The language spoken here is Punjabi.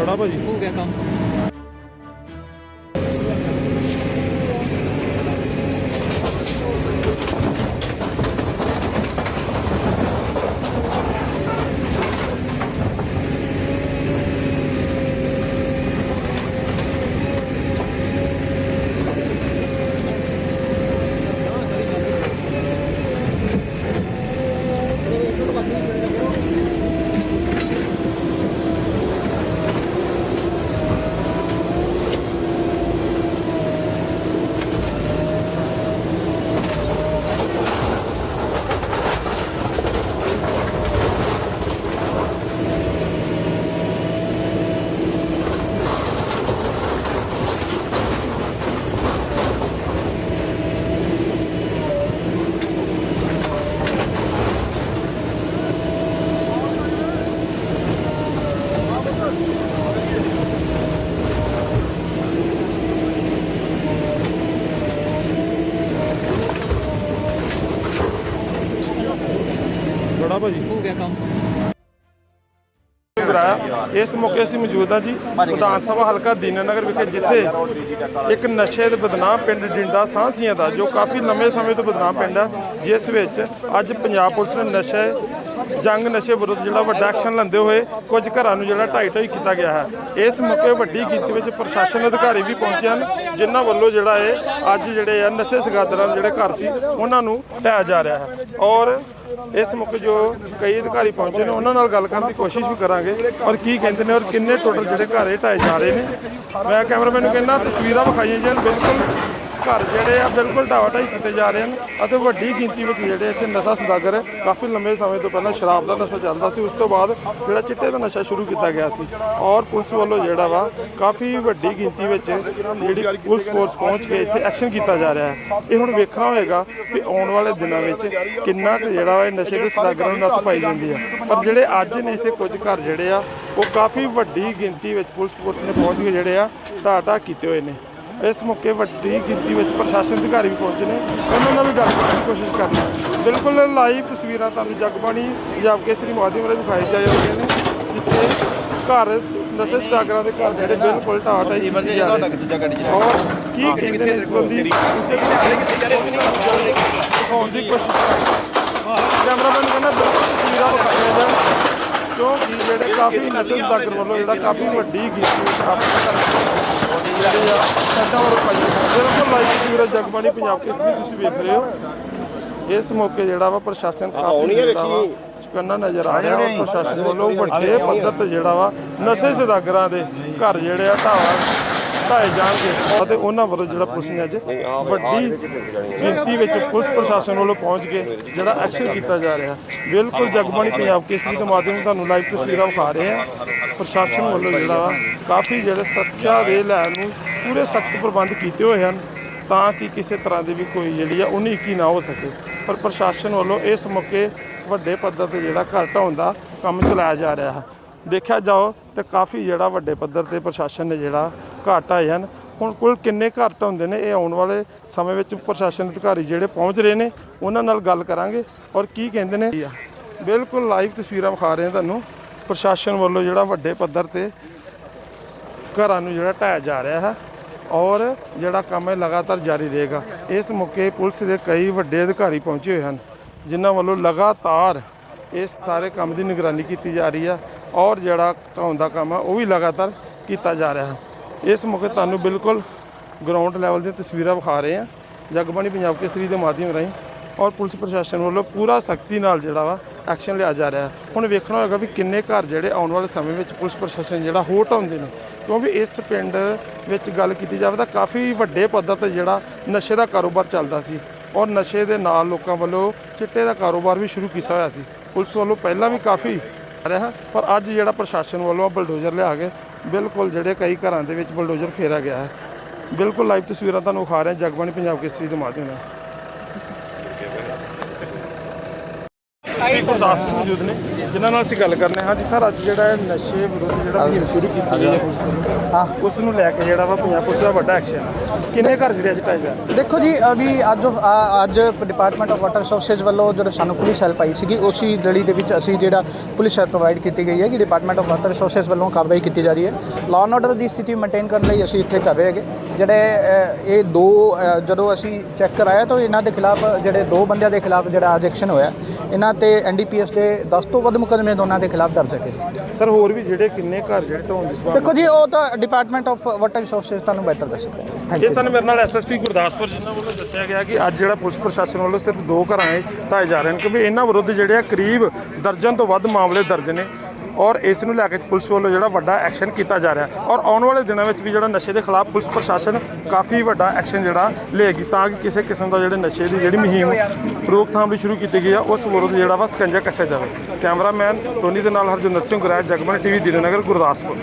ਥੋੜਾ ਭਾਜੀ। ਹੋ ਗਿਆ ਕੰਮ। ਭਾਜੀ। ਹੋ ਗਿਆ ਕੰਮ ਕਰਾਇਆ ਇਸ ਮੌਕੇ ਅਸੀਂ ਮੌਜੂਦ ਹਾਂ ਜੀ ਵਿਧਾਨ ਸਭਾ ਹਲਕਾ ਦੀਨਾਨਗਰ ਵਿਖੇ ਜਿੱਥੇ ਇੱਕ ਨਸ਼ੇ ਦੇ ਬਦਨਾਮ ਪਿੰਡ ਡਿੰਡਾ ਸਾਂਸੀਆਂ ਦਾ ਜੋ ਕਾਫੀ ਲੰਮੇ ਸਮੇਂ ਤੋਂ ਬਦਨਾਮ ਪਿੰਡ ਹੈ ਜਿਸ ਵਿੱਚ ਅੱਜ ਪੰਜਾਬ ਪੁਲਿਸ ਨੇ ਨਸ਼ੇ ਜੰਗ ਨਸ਼ੇ ਵਿਰੁੱਧ ਜਿਹੜਾ ਵੱਡਾ ਐਕਸ਼ਨ ਲੈਂਦੇ ਹੋਏ ਕੁਝ ਘਰਾਂ ਨੂੰ ਜਿਹੜਾ ਢਾਈ ਢਾਈ ਕੀਤਾ ਗਿਆ ਹੈ। ਇਸ ਮੌਕੇ ਵੱਡੀ ਗਿਣਤੀ ਵਿੱਚ ਪ੍ਰਸ਼ਾਸਨ ਅਧਿਕਾਰੀ ਵੀ ਪਹੁੰਚੇ ਹਨ ਜਿਨ੍ਹਾਂ ਵੱਲੋਂ ਜਿਹੜਾ ਹੈ ਅੱਜ ਜਿਹੜੇ ਆ ਨਸ਼ੇ ਸਗਾਦਰਾਂ ਦੇ ਜਿਹੜੇ ਘਰ ਸੀ ਉਹਨਾਂ ਨੂੰ ਢਾਇਆ ਜਾ ਰਿਹਾ ਹੈ। ਔਰ ਇਸ ਮੌਕੇ ਜੋ ਕਈ ਅਧਿਕਾਰੀ ਪਹੁੰਚੇ ਨੇ, ਉਹਨਾਂ ਨਾਲ ਗੱਲ ਕਰਨ ਦੀ ਕੋਸ਼ਿਸ਼ ਵੀ ਕਰਾਂਗੇ ਔਰ ਕੀ ਕਹਿੰਦੇ ਨੇ ਔਰ ਕਿੰਨੇ ਟੋਟਲ ਜਿਹੜੇ ਘਰ ਇਹ ਢਾਏ ਜਾ ਰਹੇ ਨੇ। ਮੈਂ ਕੈਮਰਾਮੈਨ ਨੂੰ ਕਹਿੰਦਾ, ਤਸਵੀਰਾਂ ਵਿਖਾਈਆਂ ਜਾਣ, ਬਿਲਕੁਲ ਘਰ ਜਿਹੜੇ ਆ ਬਿਲਕੁਲ ਢਾਵਾ ਢਾਈ ਕੀਤੇ ਜਾ ਰਹੇ ਹਨ ਅਤੇ ਵੱਡੀ ਗਿਣਤੀ ਵਿੱਚ ਜਿਹੜੇ ਇੱਥੇ ਨਸ਼ਾ ਸਦਾਗਰ ਕਾਫੀ ਲੰਬੇ ਸਮੇਂ ਤੋਂ ਪਹਿਲਾਂ ਸ਼ਰਾਬ ਦਾ ਨਸ਼ਾ ਚੱਲਦਾ ਸੀ, ਉਸ ਤੋਂ ਬਾਅਦ ਜਿਹੜਾ ਚਿੱਟੇ ਦਾ ਨਸ਼ਾ ਸ਼ੁਰੂ ਕੀਤਾ ਗਿਆ ਸੀ ਔਰ ਪੁਲਿਸ ਵੱਲੋਂ ਜਿਹੜਾ ਵਾ ਕਾਫੀ ਵੱਡੀ ਗਿਣਤੀ ਵਿੱਚ ਜਿਹੜੀ ਪੁਲਿਸ ਫੋਰਸ ਪਹੁੰਚ ਕੇ ਇੱਥੇ ਐਕਸ਼ਨ ਕੀਤਾ ਜਾ ਰਿਹਾ ਹੈ। ਇਹ ਹੁਣ ਵੇਖਣਾ ਹੋਏਗਾ ਕਿ ਆਉਣ ਵਾਲੇ ਦਿਨਾਂ ਵਿੱਚ ਕਿੰਨਾ ਕੁ ਜਿਹੜਾ ਵਾ ਇਹ ਨਸ਼ੇ ਦੇ ਸਦਾਗਰਾਂ ਨੂੰ ਨੱਥ ਪਾਈ ਜਾਂਦੀ ਹੈ। ਪਰ ਜਿਹੜੇ ਅੱਜ ਨੇ ਇੱਥੇ ਕੁਝ ਘਰ ਜਿਹੜੇ ਆ, ਉਹ ਕਾਫੀ ਵੱਡੀ ਗਿਣਤੀ ਵਿੱਚ ਪੁਲਿਸ ਫੋਰਸ ਨੇ ਪਹੁੰਚ ਕੇ ਜਿਹੜੇ ਆ ਢਾਹ ਕੀਤੇ ਹੋਏ ਨੇ। ਇਸ ਮੌਕੇ ਵੱਡੀ ਗਿਣਤੀ ਵਿੱਚ ਪ੍ਰਸ਼ਾਸਨ ਅਧਿਕਾਰੀ ਵੀ ਪਹੁੰਚੇ ਨੇ। ਉਹਨਾਂ ਨਾਲ ਵੀ ਗੱਲ ਕਰਨ ਦੀ ਕੋਸ਼ਿਸ਼ ਕਰਨੀ ਹੈ। ਬਿਲਕੁਲ ਲਾਈਵ ਤਸਵੀਰਾਂ ਤੁਹਾਨੂੰ ਜਗਬਾਣੀ ਪੰਜਾਬ ਕੇਸਰੀ ਮਾਧਿਅਮ ਰਾਹੀਂ ਵਿਖਾਈ ਜਾ ਰਹੀਆਂ ਨੇ ਜਿੱਥੇ ਘਰ ਨਸ਼ੇ ਸਦਾਗਰਾਂ ਦੇ ਘਰ ਜਿਹੜੇ ਬਿਲਕੁਲ ਢਾਹ ਢਾਈ ਕੀਤੇ ਜਾ ਰਹੇ ਨੇ ਔਰ ਕੀ ਕਹਿੰਦੇ ਨੇ ਇਸ ਬੰਦੀ ਦਿਖਾਉਣ ਦੀ ਕੋਸ਼ਿਸ਼ ਕੈਮਰਾਮੈਨ ਕਹਿੰਦਾ ਬਿਲਕੁਲ ਤਸਵੀਰਾਂ ਵਿਖਾਈਆਂ ਜਾਣ ਕਿਉਂਕਿ ਜਿਹੜੇ ਕਾਫੀ ਨਸ਼ੇ ਸਦਾਗਰ ਵੱਲੋਂ ਜਿਹੜਾ ਕਾਫੀ ਵੱਡੀ ਗਿਣਤੀ ਵਿੱਚ ਆਪਣੇ ਜਿਹੜੇ ਆ ਸਾਡਾ ਵਰ ਭਾਈ ਬਿਲਕੁਲ ਲਾਈਵ ਤਸਵੀਰਾਂ ਜਗਬਾਣੀ ਪੰਜਾਬ ਕੇਸਰੀ ਤੁਸੀਂ ਵੇਖ ਰਹੇ ਹੋ ਇਸ ਮੌਕੇ ਜਿਹੜਾ ਵਾ ਪ੍ਰਸ਼ਾਸਨ ਕਾਫੀ ਜਿਹੜਾ ਵਾ ਨਜ਼ਰ ਆ। ਰਿਹਾ ਵਾ ਪ੍ਰਸ਼ਾਸਨ ਵੱਲੋਂ ਵੱਡੇ ਪੱਧਰ ਤੇ ਜਿਹੜਾ ਵਾ ਨਸ਼ੇ ਸਦਾਗਰਾਂ ਦੇ ਘਰ ਜਿਹੜੇ ਆ ਢਾਵਾ ਢਾਏ ਜਾਣਗੇ। ਅਤੇ ਉਹਨਾਂ ਵੱਲੋਂ ਜਿਹੜਾ ਪੁਲਿਸ ਨੇ ਅੱਜ ਵੱਡੀ ਗਿਣਤੀ ਵਿੱਚ ਪੁਲਿਸ ਪ੍ਰਸ਼ਾਸਨ ਵੱਲੋਂ ਪਹੁੰਚ ਕੇ ਜਿਹੜਾ ਐਕਸ਼ਨ ਕੀਤਾ ਜਾ ਰਿਹਾ। ਬਿਲਕੁਲ ਜਗਬਾਣੀ ਪੰਜਾਬ ਕੇਸਰੀ ਦੇ ਮਾਧਿਅਮ ਤੁਹਾਨੂੰ ਲਾਈਵ ਤਸਵੀਰਾਂ ਵਿਖਾ ਰਹੇ ਹਾਂ। ਪ੍ਰਸ਼ਾਸਨ ਵੱਲੋਂ ਜਿਹੜਾ ਵਾ, ਕਾਫੀ ਜਿਹੜੇ ਸੁਰੱਖਿਆ ਦੇ ਲੈਣ ਨੂੰ ਪੂਰੇ ਸਖਤ ਪ੍ਰਬੰਧ ਕੀਤੇ ਹੋਏ ਹਨ, ਤਾਂ ਕਿ ਕਿਸੇ ਤਰ੍ਹਾਂ ਦੀ ਵੀ ਕੋਈ ਜਿਹੜੀ ਆ ਉਨੀ ਕੀ ਨਾ ਹੋ ਸਕੇ। ਪਰ ਪ੍ਰਸ਼ਾਸਨ ਵੱਲੋਂ ਇਸ ਮੌਕੇ ਵੱਡੇ ਪੱਧਰ ਤੇ ਜਿਹੜਾ ਘਰ ਢਾਉਣ ਦਾ ਕੰਮ ਚਲਾਇਆ ਜਾ ਰਿਹਾ ਹੈ। ਦੇਖਿਆ ਜਾਓ ਤੇ ਕਾਫੀ ਜਿਹੜਾ ਵੱਡੇ ਪੱਧਰ ਤੇ ਪ੍ਰਸ਼ਾਸਨ ਨੇ ਜਿਹੜਾ ਘਾਟ ਆਏ ਹਨ। ਹੁਣ ਕੁੱਲ ਕਿੰਨੇ ਘਰ ਢਾਉਂਦੇ ਨੇ, ਇਹ ਆਉਣ ਵਾਲੇ ਸਮੇਂ ਵਿੱਚ ਪ੍ਰਸ਼ਾਸਨ ਅਧਿਕਾਰੀ ਜਿਹੜੇ ਪਹੁੰਚ ਰਹੇ ਨੇ, ਉਹਨਾਂ ਨਾਲ ਗੱਲ ਕਰਾਂਗੇ। ਔਰ ਕੀ ਕਹਿੰਦੇ ਨੇ? ਬਿਲਕੁਲ ਲਾਈਵ ਤਸਵੀਰਾਂ ਵਿਖਾ ਰਹੇ ਹਾਂ ਤੁਹਾਨੂੰ। ਪ੍ਰਸ਼ਾਸਨ ਵੱਲੋਂ ਜਿਹੜਾ ਵੱਡੇ ਪੱਧਰ ਤੇ ਘਰਾਂ ਨੂੰ ਜਿਹੜਾ ਢਾਇਆ ਜਾ ਰਿਹਾ ਹੈ ਔਰ ਜਿਹੜਾ ਕੰਮ ਹੈ ਲਗਾਤਾਰ ਜਾਰੀ ਰਹੇਗਾ, ਇਸ ਮੌਕੇ ਪੁਲਿਸ ਦੇ ਕਈ ਵੱਡੇ ਅਧਿਕਾਰੀ ਪਹੁੰਚੇ ਹੋਏ ਹਨ, ਜਿਨ੍ਹਾਂ ਵੱਲੋਂ ਲਗਾਤਾਰ ਇਸ ਸਾਰੇ ਕੰਮ ਦੀ ਨਿਗਰਾਨੀ ਕੀਤੀ ਜਾ ਰਹੀ ਹੈ ਔਰ ਜਿਹੜਾ ਢਾਉਣ ਦਾ ਕੰਮ ਹੈ ਉਹ ਵੀ ਲਗਾਤਾਰ ਕੀਤਾ ਜਾ ਰਿਹਾ ਹੈ। ਇਸ ਮੌਕੇ ਤੁਹਾਨੂੰ ਬਿਲਕੁਲ ਗਰਾਊਂਡ ਲੈਵਲ ਦੀਆਂ ਤਸਵੀਰਾਂ ਵਿਖਾ ਰਹੇ ਹਾਂ। ਜਗਬਾਣੀ ਪੰਜਾਬ ਕੇਸਰੀ ਦੇ ਮਾਧਿਅਮ ਰਾਹੀਂ ਔਰ ਪੁਲਿਸ ਪ੍ਰਸ਼ਾਸਨ ਵੱਲੋਂ ਪੂਰਾ ਸਖਤੀ ਨਾਲ ਜਿਹੜਾ ਵਾ ਐਕਸ਼ਨ ਲਿਆ ਜਾ ਰਿਹਾ। ਹੁਣ ਵੇਖਣਾ ਹੋਏਗਾ ਵੀ ਕਿੰਨੇ ਘਰ ਜਿਹੜੇ ਆਉਣ ਵਾਲੇ ਸਮੇਂ ਵਿੱਚ ਪੁਲਿਸ ਪ੍ਰਸ਼ਾਸਨ ਜਿਹੜਾ ਹੋਰ ਢਾਉਂਦੇ ਨੇ। ਕਿਉਂਕਿ ਇਸ ਪਿੰਡ ਵਿੱਚ ਗੱਲ ਕੀਤੀ ਜਾਵੇ ਤਾਂ ਕਾਫੀ ਵੱਡੇ ਪੱਧਰ ਤੇ ਜਿਹੜਾ ਨਸ਼ੇ ਦਾ ਕਾਰੋਬਾਰ ਚੱਲਦਾ ਸੀ ਔਰ ਨਸ਼ੇ ਦੇ ਨਾਲ ਲੋਕਾਂ ਵੱਲੋਂ ਚਿੱਟੇ ਦਾ ਕਾਰੋਬਾਰ ਵੀ ਸ਼ੁਰੂ ਕੀਤਾ ਹੋਇਆ ਸੀ। ਪੁਲਿਸ ਵੱਲੋਂ ਪਹਿਲਾਂ ਵੀ ਕਾਫੀ ਰਿਹਾ, ਪਰ ਅੱਜ ਜਿਹੜਾ ਪ੍ਰਸ਼ਾਸਨ ਵੱਲੋਂ ਬਲਡੋਜ਼ਰ ਲਿਆ ਕੇ ਬਿਲਕੁਲ ਜਿਹੜੇ ਕਈ ਘਰਾਂ ਦੇ ਵਿੱਚ ਬਲਡੋਜ਼ਰ ਫੇਰਿਆ ਗਿਆ ਹੈ। ਬਿਲਕੁਲ ਲਾਈਵ ਤਸਵੀਰਾਂ ਤੁਹਾਨੂੰ ਵਿਖਾ ਰਹੇ ਜਗਬਾਣੀ ਪੰਜਾਬ ਕੇਸਰੀ ਦੇ ਮਾਧਿਅਮ ਨਾਲ। ਐਸਐਸਪੀ ਗੁਰਦਾਸਪੁਰ ਮੌਜੂਦ ਨੇ ਜਿਨ੍ਹਾਂ ਨਾਲ ਅਸੀਂ ਗੱਲ ਕਰਨੇ ਹਾਂ ਜੀ ਸਰ ਅੱਜ ਜਿਹੜਾ ਹੈ ਨਸ਼ੇ ਵਿਰੁੱਧ ਜਿਹੜਾ ਮੁਹਿੰਮ ਸ਼ੁਰੂ ਕੀਤੀ ਗਈ ਹੈ। ਪੁਲਿਸ ਹਾਂ। ਉਸ ਨੂੰ ਲੈ ਕੇ ਜਿਹੜਾ ਵਾ ਪੰਜਾਬ ਪੁਲਿਸ ਦਾ ਵੱਡਾ ਐਕਸ਼ਨ ਹੈ ਕਿੰਨੇ ਘਰ ਜਿਹੜੇ ਅੱਜ ਢਾਏ ਜਾ ਦੇਖੋ ਜੀ ਅਭੀ ਅੱਜ ਅੱਜ ਡਿਪਾਰਟਮੈਂਟ ਆਫ ਵਾਟਰ ਰਿਸੋਰਸਸ ਵੱਲੋਂ ਜਿਹੜਾ ਸਾਨੂੰ ਪੁਲਿਸ ਹੈਲਪ ਆਈ ਸੀਗੀ ਉਸੇ ਗਲੀ ਦੇ ਵਿੱਚ ਅਸੀਂ ਜਿਹੜਾ ਪੁਲਿਸ ਹੈਲਪ ਪ੍ਰੋਵਾਈਡ ਕੀਤੀ ਗਈ ਹੈ ਕਿ ਡਿਪਾਰਟਮੈਂਟ ਆਫ ਵਾਟਰ ਰਿਸੋਰਸਸ ਵੱਲੋਂ ਕਾਰਵਾਈ ਕੀਤੀ ਜਾ ਰਹੀ ਹੈ। ਲਾਅ ਐਂਡ ਆਰਡਰ ਦੀ ਸਥਿਤੀ ਮੇਨਟੇਨ ਕਰਨ ਲਈ ਅਸੀਂ ਇੱਥੇ ਕਰ ਰਹੇ ਹੈਗੇ। ਜਿਹੜੇ ਇਹ ਦੋ ਜਦੋਂ ਅਸੀਂ ਚੈੱਕ ਕਰਾਇਆ ਤਾਂ ਇਹਨਾਂ ਦੇ ਖਿਲਾਫ ਜਿਹੜੇ ਦੋ ਬੰਦਿਆਂ ਦੇ ਖਿਲਾਫ ਜਿਹੜਾ ਅੱਜ ਐਕਸ਼ਨ ਹੋਇਆ। ਇਹਨਾਂ ਤੇ ਐਨਡੀਪੀਐਸ ਦੇ 10 ਤੋਂ ਵੱਧ ਮੁਕੱਦਮੇ ਦੋਨਾਂ ਦੇ ਖਿਲਾਫ ਦਰਜ ਹੈਗੇ ਸਰ ਹੋਰ ਵੀ ਜਿਹੜੇ ਕਿੰਨੇ ਘਰ ਜਿਹੜੇ ਢਾਉਣ ਦੀ ਸਵਾਲ ਦੇਖੋ ਜੀ ਉਹ ਤਾਂ ਡਿਪਾਰਟਮੈਂਟ ਆਫ ਵਾਟਰ ਰਿਸੋਰਸਸ ਤੁਹਾਨੂੰ ਬਿਹਤਰ ਦੱਸੇਗਾ ਥੈਂਕ ਇਹ ਸਨ ਮੇਰੇ ਨਾਲ ਐਸਐਸਪੀ ਗੁਰਦਾਸਪੁਰ ਜਿਨ੍ਹਾਂ ਵੱਲੋਂ ਦੱਸਿਆ ਗਿਆ ਕਿ ਅੱਜ ਜਿਹੜਾ ਪੁਲਿਸ ਪ੍ਰਸ਼ਾਸਨ ਵੱਲੋਂ ਸਿਰਫ ਦੋ ਘਰਾਂ ਢਾਏ ਜਾ ਰਹੇ ਨੇ ਕਿਉਂਕਿ ਇਹਨਾਂ ਵਿਰੁੱਧ ਜਿਹੜੇ ਆ ਕਰੀਬ ਦਰਜਨ ਤੋਂ ਵੱਧ ਮਾਮਲੇ ਦਰਜ ਨੇ। ਔਰ ਇਸ ਨੂੰ ਲੈ ਕੇ ਪੁਲਿਸ ਵੱਲੋਂ ਜਿਹੜਾ ਵੱਡਾ ਐਕਸ਼ਨ ਕੀਤਾ ਜਾ ਰਿਹਾ ਔਰ ਆਉਣ ਵਾਲੇ ਦਿਨਾਂ ਵਿੱਚ ਵੀ ਜਿਹੜਾ ਨਸ਼ੇ ਦੇ ਖਿਲਾਫ ਪੁਲਿਸ ਪ੍ਰਸ਼ਾਸਨ ਕਾਫੀ ਵੱਡਾ ਐਕਸ਼ਨ ਜਿਹੜਾ ਲਏਗੀ ਤਾਂ ਕਿ ਕਿਸੇ ਕਿਸਮ ਦਾ ਜਿਹੜੇ ਨਸ਼ੇ ਦੀ ਜਿਹੜੀ ਮੁਹਿੰਮ ਰੋਕਥਾਮ ਲਈ ਸ਼ੁਰੂ ਕੀਤੀ ਗਈ ਆ ਉਸ ਵਿਰੁੱਧ ਜਿਹੜਾ ਵਾ ਸਕੰਜਾ ਕੱਸਿਆ ਜਾਵੇ। ਕੈਮਰਾਮੈਨ ਟੋਨੀ ਦੇ ਨਾਲ ਹਰਜਿੰਦਰ ਸਿੰਘ ਗੁਰਾਜ, ਜਗਮਨ ਟੀਵੀ, ਦੀਨਨਗਰ, ਗੁਰਦਾਸਪੁਰ।